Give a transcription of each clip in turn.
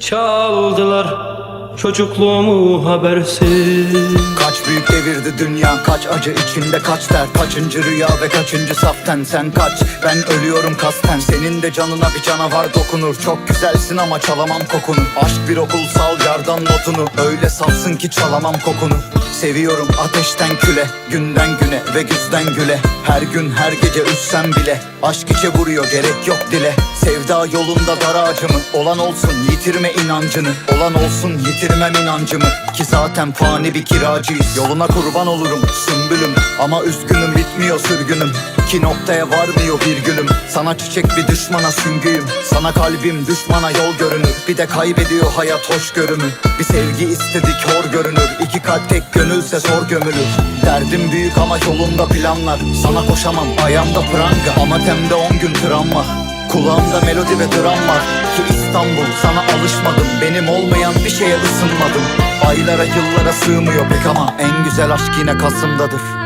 Çaldılar çocukluğumu habersiz. Kaç büyük devirdi dünya Kaç acı içinde kaç dert Kaçıncı rüya ve kaçıncı saften Sen kaç? Ben ölüyorum kasten Senin de canına bir canavar dokunur. Çok güzelsin ama çalamam kokunu. Aşk bir okulsal yardan notunu Öyle safsın ki çalamam kokunu. Seviyorum ateşten küle Günden güne ve güzden güle. Her gün her gece üssem bile Aşk içe vuruyor gerek yok dile. Sevda yolunda dar ağacı mı? Olan olsun yitirme inancını. Olan olsun yitirmem inancımı Ki zaten fani bir kiracıyız. Yoluna kurban olurum sümbülüm. Ama üzgünüm bitmiyor sürgünüm Ki noktaya varmıyor virgülüm Sana çiçek bir düşmana süngüyüm. Sana kalbim düşmana yol görünür. Bir de kaybediyor hayat hoşgörümü Bir sevgi istedik hor görünür. İki kalp tek gönülse zor gömülür. Derdim büyük ama yolunda planlar. Sana koşamam ayağımda pranga. Ama temde on gün travma Kulağımda melodi ve dram var. Ki İstanbul sana alışmadım. Benim olmayan bir şeye ısınmadım. Aylara yıllara sığmıyor pek ama En güzel aşk yine Kasım'dadır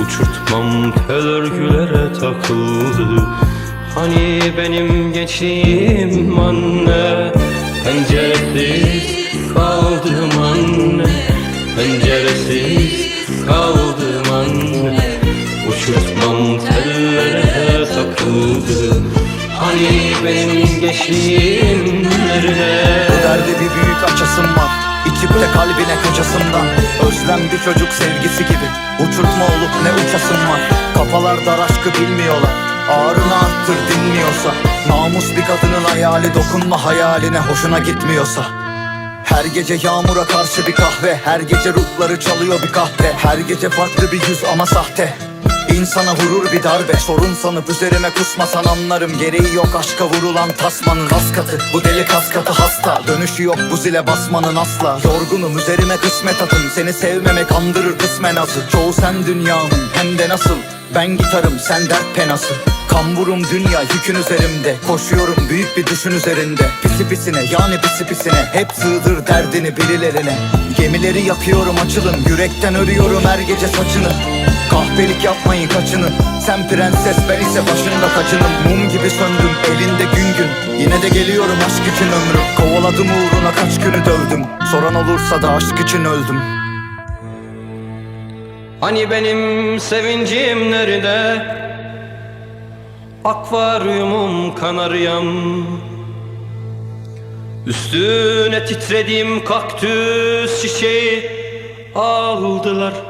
Uçurtmam tel örgülere takıldı. Hani benim gençliğim anne Penceresiz kaldım anne Penceresiz kaldım anne. Uçurtmam tellere takıldı. Hani benim gençliğim nerede? Bu derdi bir büyük açasım var İçip de kalbine kaçasından Özlem bir çocuk sevgisi gibi. Uçurtma olup ne uçasım var? Kafalar dar aşkı bilmiyorlar. Ağrını arttır dinmiyorsa Namus bir kadının hayali Dokunma hayaline hoşuna gitmiyorsa. Her gece yağmura karşı bir kahve. Her gece ruhları çalıyor bir kahve. Her gece farklı bir yüz ama sahte İnsana vurur bir darbe Sorun sanıp üzerime kusmasan anlarım. Gereği yok aşka vurulan tasmanın kas katı. Bu deli kas katı hasta Dönüşü yok bu zile basmanın asla. Yorgunum üzerime kısmet atın. Seni sevmemek andırır kısmen azı. Çoğu sen dünyamın hem de nasıl? Ben gitarım sen dert penası. Kamburum dünya yükün üzerimde. Koşuyorum büyük bir düşün üzerinde. Pisi pisine yani pisi pisine. Hep sığdır derdini birilerine. Gemileri yakıyorum açılın. Yürekten örüyorum her gece saçını Kahpelik yapmayın kaçının. Sen prenses ben ise başında kaçının Mum gibi söndüm elinde gün gün. Yine de geliyorum aşk için ömrüm. Kovaladım uğruna kaç günü dövdüm. Soran olursa da aşk için öldüm. Hani benim sevincim nerede? Akvaryumum kanaryam. Üstüne titrediğim kaktüs çiçeği Aldılar